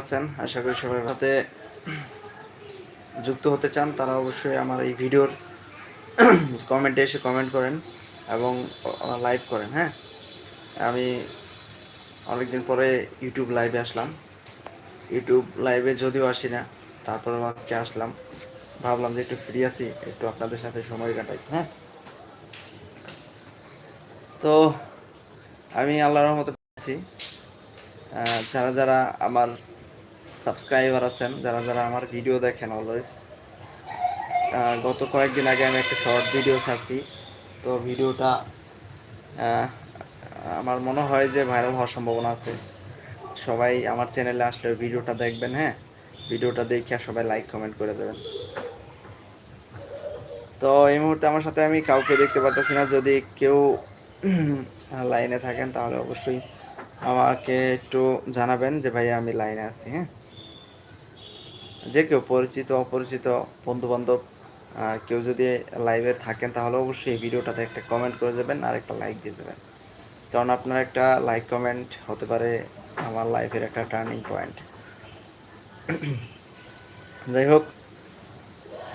আছেন, আশা করি সবাই সাথে যুক্ত হতে চান, তারা অবশ্যই আমার এই ভিডিওর কমেন্টে এসে কমেন্ট করেন এবং লাইভ করেন হ্যাঁ? আমি অনেকদিন পরে ইউটিউব লাইভে আসলাম। ইউটিউব লাইভে যদিও আসি না, তারপরেও আজকে আসলাম। ভাবলাম যে একটু ফ্রি আছি, একটু আপনাদের সাথে সময় কাটাই হ্যাঁ? তো আমি আল্লাহর পেয়েছি যারা যারা আমার সাবস্ক্রাইবার আছেন, যারা যারা আমার ভিডিও দেখেন অলওয়েজ গত কয়েকদিন আগে আমি একটা শর্ট ভিডিও ছাড়ছি। তো ভিডিওটা আমার মনে হয় যে ভাইরাল হওয়ার সম্ভাবনা আছে। সবাই আমার চ্যানেলে আসলে ভিডিওটা দেখবেন হ্যাঁ? ভিডিওটা দেখে সবাই লাইক কমেন্ট করে দেবেন। তো এই মুহূর্তে আমার সাথে আমি কাউকে দেখতে পারতেছি না। যদি কেউ লাইনে থাকেন, তাহলে অবশ্যই আমাকে একটু জানাবেন যে ভাই আমি লাইনে আছি হ্যাঁ? যে কেউ পরিচিত, অপরিচিত বন্ধু বান্ধব কেউ যদি লাইভে থাকেন, তাহলে অবশ্যই এই ভিডিওটাতে একটা কমেন্ট করে দেবেন আর একটা লাইক দিয়ে দেবেন কারণ আপনার একটা লাইক কমেন্ট হতে পারে আমার লাইফের একটা টার্নিং পয়েন্ট যাই হোক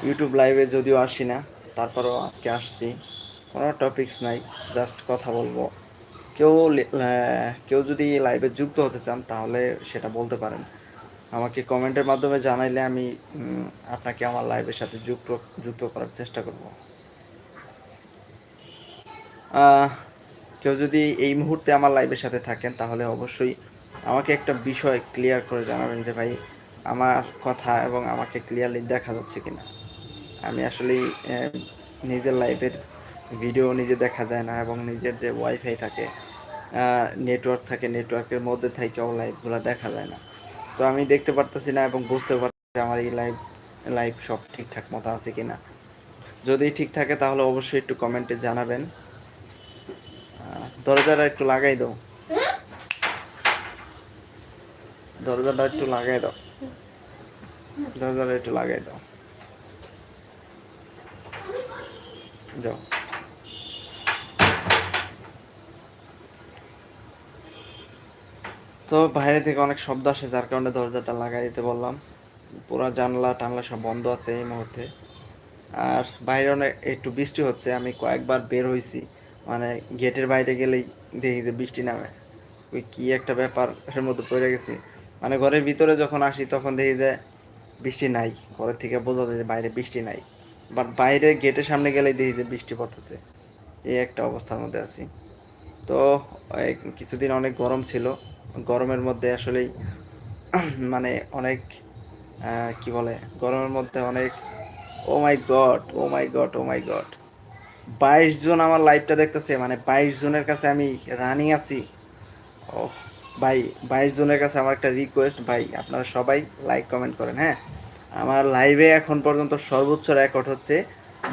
ইউটিউব লাইভে যদিও আসি না, তারপরেও আজকে আসছি। কোনো টপিকস নাই জাস্ট কথা বলব। কেউ কেউ যদি লাইভে যুক্ত হতে চান, তাহলে সেটা বলতে পারেন। আমাকে কমেন্টের মাধ্যমে জানাইলে আমি আপনাকে আমার লাইভের সাথে যুক্ত যুক্ত করার চেষ্টা করব। কেউ যদি এই মুহূর্তে আমার লাইভের সাথে থাকেন তাহলে অবশ্যই আমাকে একটা বিষয় ক্লিয়ার করে জানাবেন যে ভাই আমার কথা এবং আমাকে ক্লিয়ারলি দেখা যাচ্ছে কিনা? আমি আসলেই আহ, নিজের লাইভের ভিডিও নিজে দেখা যায় না এবং নিজের যে ওয়াইফাই থাকে নেটওয়ার্ক থাকে নেটওয়ার্কের মধ্যে থেকেও লাইভগুলো দেখা যায় না। তো আমি দেখতে পারতেছি না এবং বুঝতে পারতেছি আমার এই লাইভ লাইভ সব ঠিকঠাক মতো আছে কিনা। যদি ঠিক থাকে তাহলে অবশ্যই একটু কমেন্টে জানাবেন। দরজাটা একটু লাগাই দাও। দরজাটা একটু লাগাই দাও। দরজাটা একটু লাগাই দাও। যাও। তো বাইরে থেকে অনেক শব্দ আসে, যার কারণে দরজাটা লাগাই দিতে বললাম। পুরো জানলা টানলা সব বন্ধ আছে এই মুহূর্তে। আর বাইরে অনেক একটু বৃষ্টি হচ্ছে, আমি কয়েকবার বের হয়েছি মানে গেটের বাইরে গেলেই দেখি যে বৃষ্টি নামে। ওই কি একটা ব্যাপার এর মধ্যে পড়ে গেছি। মানে ঘরের ভিতরে যখন আসি, তখন দেখি যে বৃষ্টি নাই। ঘরের থেকে বোঝা যায় যে বাইরে বৃষ্টি নাই। বাট বাইরে গেটের সামনে গেলেই দেখি যে বৃষ্টি পড়তেছে। এই একটা অবস্থার মধ্যে আছি। তো কিছুদিন অনেক গরম ছিল। গরমের মধ্যে আসলেই মানে অনেক কি বলে, গরমের মধ্যে অনেক ও my God oh my God oh my God বাইশ জন আমার লাইভটা দেখতেছে মানে বাইশ জনের কাছে আমি রানিং আছি। ও ভাই, বাইশ জনের কাছে আমার একটা রিকোয়েস্ট ভাই, আপনারা সবাই লাইক কমেন্ট করেন হ্যাঁ? আমার লাইভে এখন পর্যন্ত সর্বোচ্চ রেকর্ড হচ্ছে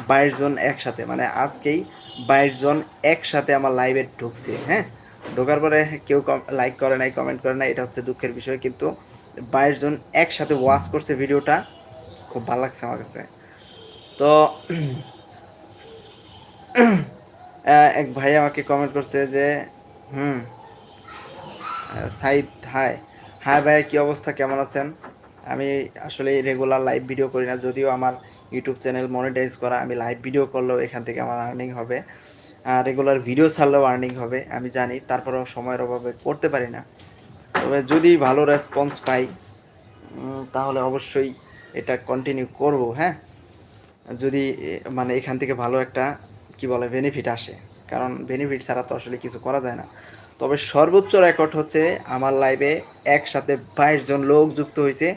বাইশ জন একসাথে মানে আজকেই বাইশ জন একসাথে আমার লাইভে ঢুকছে হ্যাঁ? ঢোকার পরে কেউ লাইক করে নাই কমেন্ট করে নাই, এটা হচ্ছে দুঃখের বিষয়। কিন্তু বাইশ জন একসাথে ওয়াচ করছে ভিডিওটা, খুব ভালো লাগছে আমার কাছে। তো এক ভাই আমাকে কমেন্ট করছে যে, হুম, সাইদ হাই হাই ভাই, কি অবস্থা? কেমন আছেন? আমি আসলে রেগুলার লাইভ ভিডিও করি না, যদিও আমার ইউটিউব চ্যানেল মনিটাইজ করা, আমি লাইভ ভিডিও করলেও এখান থেকে আমার আর্নিং হবে। রেগুলার ভিডিও ছাড়লেও আর্নিং হবে, আমি জানি, তারপরেও সময়ের অভাবে করতে পারি না। তবে যদি ভালো রেসপন্স পাই তাহলে অবশ্যই এটা কন্টিনিউ করব হ্যাঁ? যদি মানে এখান থেকে ভালো একটা, কি বলে বেনিফিট আসে, কারণ বেনিফিট ছাড়া তো আসলে কিছু করা যায় না। তবে সর্বোচ্চ রেকর্ড হচ্ছে আমার লাইভে একসাথে বাইশ জন লোক যুক্ত হয়েছে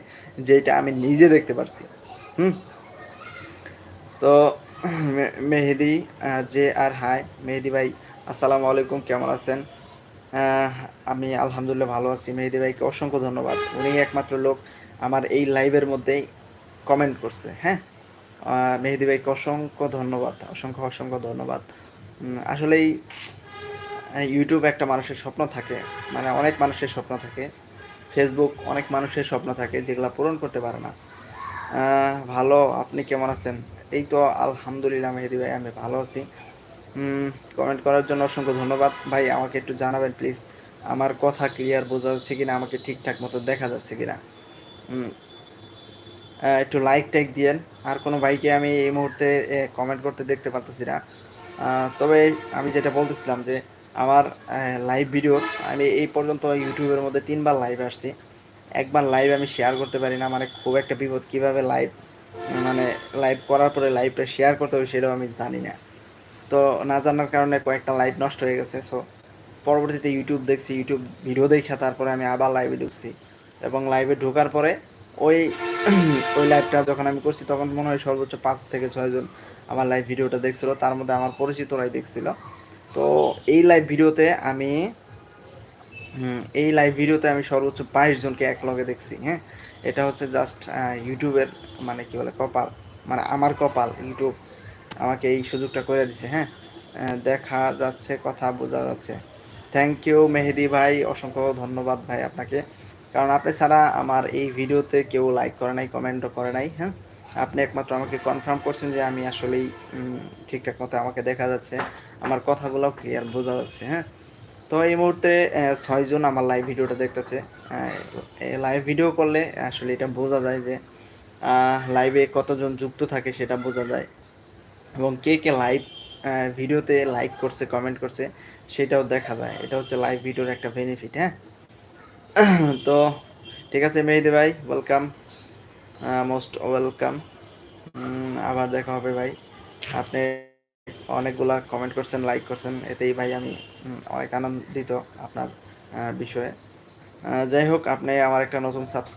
যেটা আমি নিজে দেখতে পারছি, হুম? তো মেহেদি জে আর হাই। মেহেদি ভাই, আসসালামু আলাইকুম, কেমন আছেন? আমি আলহামদুলিল্লাহ ভালো আছি। মেহেদি ভাইকে অসংখ্য ধন্যবাদ। উনি একমাত্র লোক আমার এই লাইভের মধ্যেই কমেন্ট করছে হ্যাঁ? মেহেদি ভাইকে অসংখ্য ধন্যবাদ, অসংখ্য অসংখ্য ধন্যবাদ। আসলেই ইউটিউব একটা মানুষের স্বপ্ন থাকে। মানে অনেক মানুষের স্বপ্ন থাকে। ফেসবুক অনেক মানুষের স্বপ্ন থাকে যেগুলো পূরণ করতে পারে না। ভালো, আপনি কেমন আছেন? এই তো আলহামদুলিল্লাহ মেহেদি ভাই, আমি ভালো আছি। কমেন্ট করার জন্য অসংখ্য ধন্যবাদ। ভাই, আমাকে একটু জানাবেন প্লিজ আমার কথা ক্লিয়ার বোঝা যাচ্ছে কিনা, আমাকে ঠিকঠাক মতো দেখা যাচ্ছে কিনা? একটু লাইক টাইক দিয়েন। আর কোনো ভাইকে আমি এই মুহূর্তে কমেন্ট করতে দেখতে পারতেছি না। তবে আমি যেটা বলতেছিলাম যে, আমার লাইভ ভিডিও আমি এই পর্যন্ত ইউটিউবের মধ্যে তিনবার লাইভ আসছি। একবার লাইভ আমি শেয়ার করতে পারি না মানে খুব একটা বিপদ। কীভাবে লাইভ মানে লাইভ করার পরে লাইভটা শেয়ার করতে হবে সেটাও আমি জানি না। তো না জানার কারণে কয়েকটা লাইভ নষ্ট হয়ে গেছে সো পরবর্তীতে ইউটিউব দেখছি ইউটিউব ভিডিও দেখে, তারপরে আমি আবার লাইভে ঢুকছি। এবং লাইভে ঢোকার পরে ওই ওই লাইভটা যখন আমি করছি, তখন মনে হয় সর্বোচ্চ পাঁচ থেকে ছয়জন আমার লাইভ ভিডিওটা দেখছিল, তার মধ্যে আমার পরিচিতরাই দেখছিল। তো এই লাইভ ভিডিওতে আমি এই লাইভ ভিডিওতে আমি সর্বোচ্চ বাইশ জনকে এক লগে দেখছি হ্যাঁ? এটা হচ্ছে জাস্ট ইউটিউবের মানে কি বলে, কপাল। মানে আমার কপাল ইউটিউব আমাকে এই সুযোগটা করে দিছে হ্যাঁ? দেখা যাচ্ছে, কথা বোঝা যাচ্ছে। থ্যাংক ইউ মেহেদি ভাই, অসংখ্য ধন্যবাদ ভাই আপনাকে। কারণ আপনি ছাড়া আমার এই ভিডিওতে কেউ লাইক করে নাই কমেন্টও করে নাই হ্যাঁ? আপনি একমাত্র আমাকে কনফার্ম করছেন যে আমি আসলেই ঠিকঠাক মতো আমাকে দেখা যাচ্ছে। আমার কথাগুলো ক্লিয়ার বোঝা যাচ্ছে হ্যাঁ? তো এই মুহূর্তে ছয়জন আমার লাইভ ভিডিওটা দেখতেছে। লাইভ ভিডিও করলে আসলে এটা বোঝা যায় যে লাইভে কতজন যুক্ত থাকে সেটা বোঝা যায়। এবং কে কে লাইভ ভিডিওতে লাইক করছে কমেন্ট করছে, সেটাও দেখা যায়। এটা হচ্ছে লাইভ ভিডিওর একটা বেনিফিট হ্যাঁ? তো ঠিক আছে, মেহেদি ভাই ওয়েলকাম মোস্ট ওয়েলকাম আবার দেখা হবে ভাই। আপনি অনেকগুলা কমেন্ট করছেন লাইক করছেন, এতেই ভাই আমি অনেক আনন্দিত আপনার বিষয়ে। যাই হোক, আপনি আমার একটা নতুন সাবস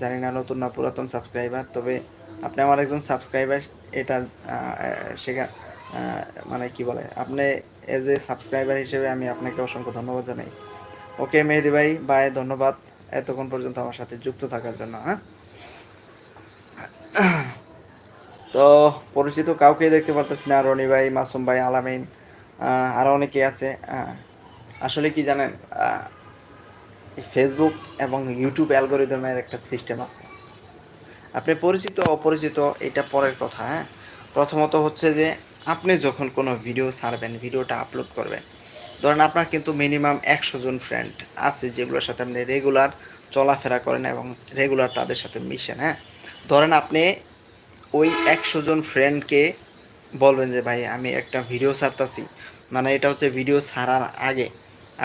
জানি না নতুন না পুরাতন সাবস্ক্রাইবার তবে আপনি আমার একজন সাবস্ক্রাইবার এটা সেখানে মানে কি বলে, আপনি এজ এ সাবস্ক্রাইবার হিসেবে আমি আপনাকে অসংখ্য ধন্যবাদ জানাই। ওকে, মেহেদি ভাই বাই ধন্যবাদ। এতক্ষণ পর্যন্ত আমার সাথে যুক্ত থাকার জন্য হ্যাঁ? তো পরিচিত কাউকে দেখতে পারতেছি না রনি ভাই মাসুম ভাই আলামিন আহ, আরও অনেকে আছে আসলে কি জানেন ফেসবুক এবং ইউটিউব অ্যালগোরিদমের একটা সিস্টেম আছে। আপনি পরিচিত অপরিচিত এটা পরের কথা হ্যাঁ? প্রথমত হচ্ছে যে আপনি যখন কোনো ভিডিও ছাড়বেন ভিডিওটা আপলোড করবেন ধরেন আপনার কিন্তু মিনিমাম একশো জন ফ্রেন্ড আছে যেগুলোর সাথে আপনি রেগুলার চলাফেরা করেন এবং রেগুলার তাদের সাথে মিশেন হ্যাঁ? ধরেন আপনি ওই একশো জন ফ্রেন্ডকে বলবেন যে, ভাই, আমি একটা ভিডিও ছাড়তাছি। মানে এটা হচ্ছে ভিডিও ছাড়ার আগে।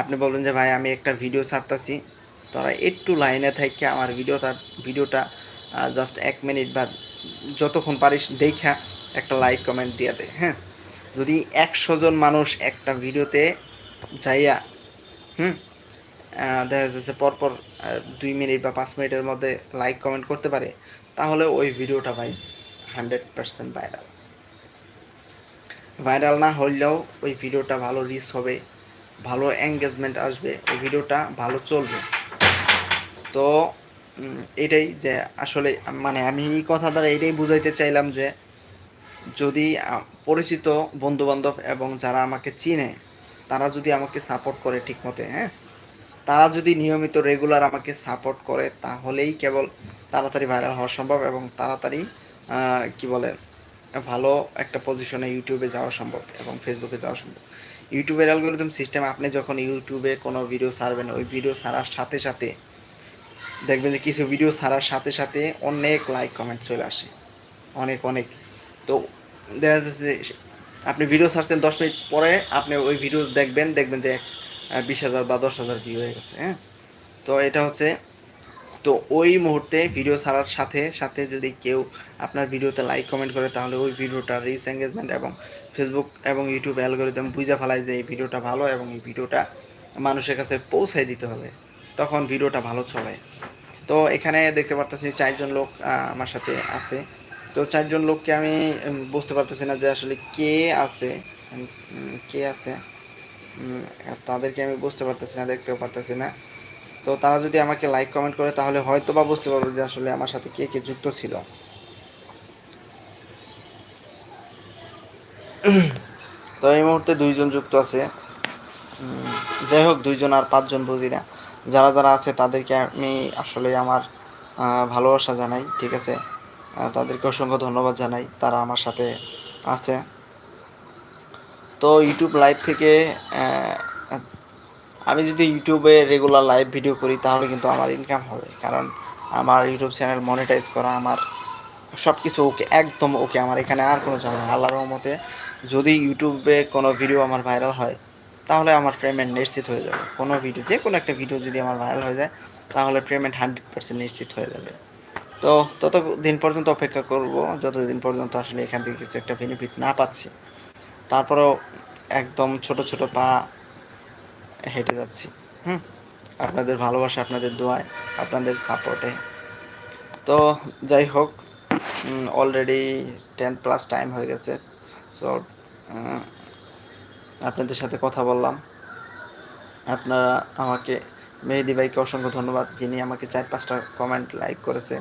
আপনি বলবেন যে, ভাই, আমি একটা ভিডিও ছাড়তাছি। তারা একটু লাইনে থাকি আমার ভিডিওটা ভিডিওটা জাস্ট এক মিনিট বা যতক্ষণ পারিস দেখা, একটা লাইক কমেন্ট দিয়ে দে হ্যাঁ? যদি একশো জন মানুষ একটা ভিডিওতে যাইয়া, হুম দেখা যাচ্ছে পরপর দুই মিনিট বা পাঁচ মিনিটের মধ্যে লাইক কমেন্ট করতে পারে, তাহলে ওই ভিডিওটা ভাই হান্ড্রেড পার্সেন্ট ভাইরাল ভাইরাল না হলেও ওই ভিডিওটা ভালো রিচ হবে, ভালো এঙ্গেজমেন্ট আসবে, ওই ভিডিওটা ভালো চলবে। তো এটাই যে আসলে মানে আমি এই কথা দ্বারা এটাই বুঝাইতে চাইলাম যে যদি পরিচিত বন্ধুবান্ধব এবং যারা আমাকে চিনে, তারা যদি আমাকে সাপোর্ট করে ঠিক ঠিকমতো হ্যাঁ? তারা যদি নিয়মিত রেগুলার আমাকে সাপোর্ট করে, তাহলেই কেবল তাড়াতাড়ি ভাইরাল হওয়া সম্ভব এবং তাড়াতাড়ি কি বলে, ভালো একটা পজিশনে ইউটিউবে যাওয়া সম্ভব এবং ফেসবুকে যাওয়া সম্ভব। ইউটিউবের অ্যালগোরিদম সিস্টেম আপনি যখন ইউটিউবে কোনো ভিডিও ছাড়বেন, ওই ভিডিও ছাড়ার সাথে সাথে দেখবেন যে কিছু ভিডিও ছাড়ার সাথে সাথে অনেক লাইক কমেন্ট চলে আসে। অনেক অনেক। তো দেখা যাচ্ছে যে আপনি ভিডিও ছাড়ছেন দশ মিনিট পরে, আপনি ওই ভিডিও দেখবেন দেখবেন যে বিশ হাজার বা দশ হাজার ভিউ হয়ে গেছে হ্যাঁ? তো এটা হচ্ছে তো ওই মুহূর্তে ভিডিও ছাড়ার সাথে সাথে যদি কেউ আপনার ভিডিওতে লাইক কমেন্ট করে, তাহলে ওই ভিডিওটা রিচ এঙ্গেজমেন্ট এবং ফেসবুক এবং ইউটিউব অ্যালগোরিদম বুঝে ফেলায় যে এই ভিডিওটা ভালো এবং এই ভিডিওটা মানুষের কাছে পৌঁছায় দিতে হবে। তখন ভিডিওটা ভালো চলে। তো এখানে দেখতে পারতেছি চারজন লোক আমার সাথে আছে। তো চারজন লোককে আমি বুঝতে পারতেছি না যে আসলে কে আছে। কে আছে? তাদেরকে আমি বুঝতে পারতেছি না, দেখতেও পারতেছি না। তো তারা যদি আমাকে লাইক কমেন্ট করে, তাহলে হয়তো বা বুঝতে পারব যে আসলে আমার সাথে কে কে যুক্ত ছিল। তো এই মুহূর্তে দুইজন যুক্ত আছে। যাই হোক, দুইজন আর পাঁচজন বুঝি না। যারা যারা আছে, তাদেরকে আমি আসলে আমার ভালোবাসা জানাই, ঠিক আছে? তাদেরকে অসংখ্য ধন্যবাদ জানাই, তারা আমার সাথে আছে। তো ইউটিউব লাইভ থেকে আমি যদি ইউটিউবে রেগুলার লাইভ ভিডিও করি, তাহলে কিন্তু আমার ইনকাম হবে। কারণ আমার ইউটিউব চ্যানেল মনিটাইজ করা আমার সব কিছু ওকে একদম ওকে আমার এখানে আর কোনো ঝামেলা। আল্লাহর রহমতে যদি ইউটিউবে কোনো ভিডিও আমার ভাইরাল হয়, তাহলে আমার পেমেন্ট নিশ্চিত হয়ে যাবে। কোনো ভিডিও যে কোনো একটা ভিডিও যদি আমার ভাইরাল হয়ে যায়, তাহলে পেমেন্ট হান্ড্রেড পার্সেন্ট নিশ্চিত হয়ে যাবে। তো তত দিন পর্যন্ত অপেক্ষা করব। যতদিন পর্যন্ত আসলে এখান থেকে কিছু একটা বেনিফিট না পাচ্ছি, তারপরেও একদম ছোট ছোট পা হেঁটে যাচ্ছি, হুম? আপনাদের ভালোবাসা, আপনাদের দোয়ায়, আপনাদের সাপোর্টে। তো যাই হোক অলরেডি টেন প্লাস টাইম হয়ে গেছে। সো আপনাদের সাথে কথা বললাম। আপনারা আমাকে, মেহেদি ভাইকে অসংখ্য ধন্যবাদ, যিনি আমাকে চার পাঁচটা কমেন্ট লাইক করেছে।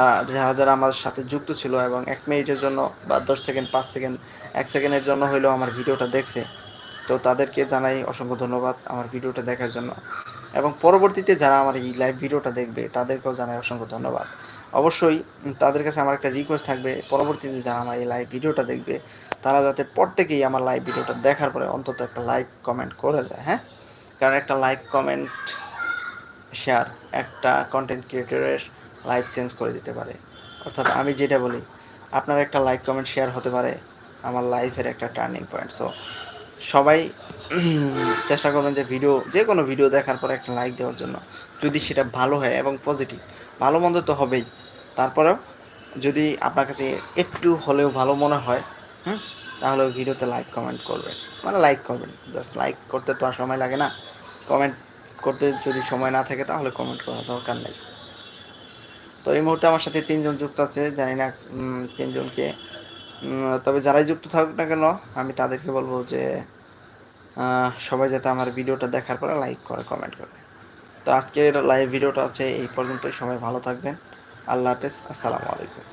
আর যারা যারা আমার সাথে যুক্ত ছিল এবং এক মিনিটের জন্য বা দশ সেকেন্ড পাঁচ সেকেন্ড এক সেকেন্ডের জন্য হইলেও আমার ভিডিওটা দেখছে তো তাদেরকে জানাই অসংখ্য ধন্যবাদ আমার ভিডিওটা দেখার জন্য। এবং পরবর্তীতে যারা আমার এই লাইভ ভিডিওটা দেখবে, তাদেরকেও জানাই অসংখ্য ধন্যবাদ। অবশ্যই তাদের কাছে আমার একটা রিকোয়েস্ট থাকবে, পরবর্তীতে যারা আমার এই লাইভ ভিডিওটা দেখবে, তারা যাতে প্রত্যেকেই আমার লাইভ ভিডিওটা দেখার পরে অন্তত একটা লাইক কমেন্ট করে যায় হ্যাঁ? কারণ একটা লাইক কমেন্ট শেয়ার একটা কন্টেন্ট ক্রিয়েটরের লাইফ চেঞ্জ করে দিতে পারে। অর্থাৎ আমি যেটা বলি, আপনার একটা লাইক কমেন্ট শেয়ার হতে পারে, আমার লাইফের একটা টার্নিং পয়েন্ট সো সবাই চেষ্টা করবেন যে ভিডিও যে কোনো ভিডিও দেখার পরে একটা লাইক দেওয়ার জন্য। যদি সেটা ভালো হয় এবং পজিটিভ ভালো মন্দ তো হবেই। তারপরেও যদি আপনার কাছে একটু হলেও ভালো মনে হয়, হুম, তাহলে ভিডিওতে লাইক কমেন্ট করবেন। মানে লাইক করবেন জাস্ট লাইক করতে তো আর সময় লাগে না। কমেন্ট করতে যদি সময় না থাকে, তাহলে কমেন্ট করা দরকার নেই। তো এই মুহূর্তে আমার সাথে তিনজন যুক্ত আছে, জানি না তিনজনকে তবে যারাই যুক্ত থাকুক না কেন, আমি তাদেরকে বলব যে সবাই যাতে আমার ভিডিওটা দেখার পরে লাইক করে কমেন্ট করে। তো আজকের লাইভ ভিডিওটা হচ্ছে এই পর্যন্তই। সবাই ভালো থাকবেন। আল্লাহ হাফেজ। আসসালামু আলাইকুম।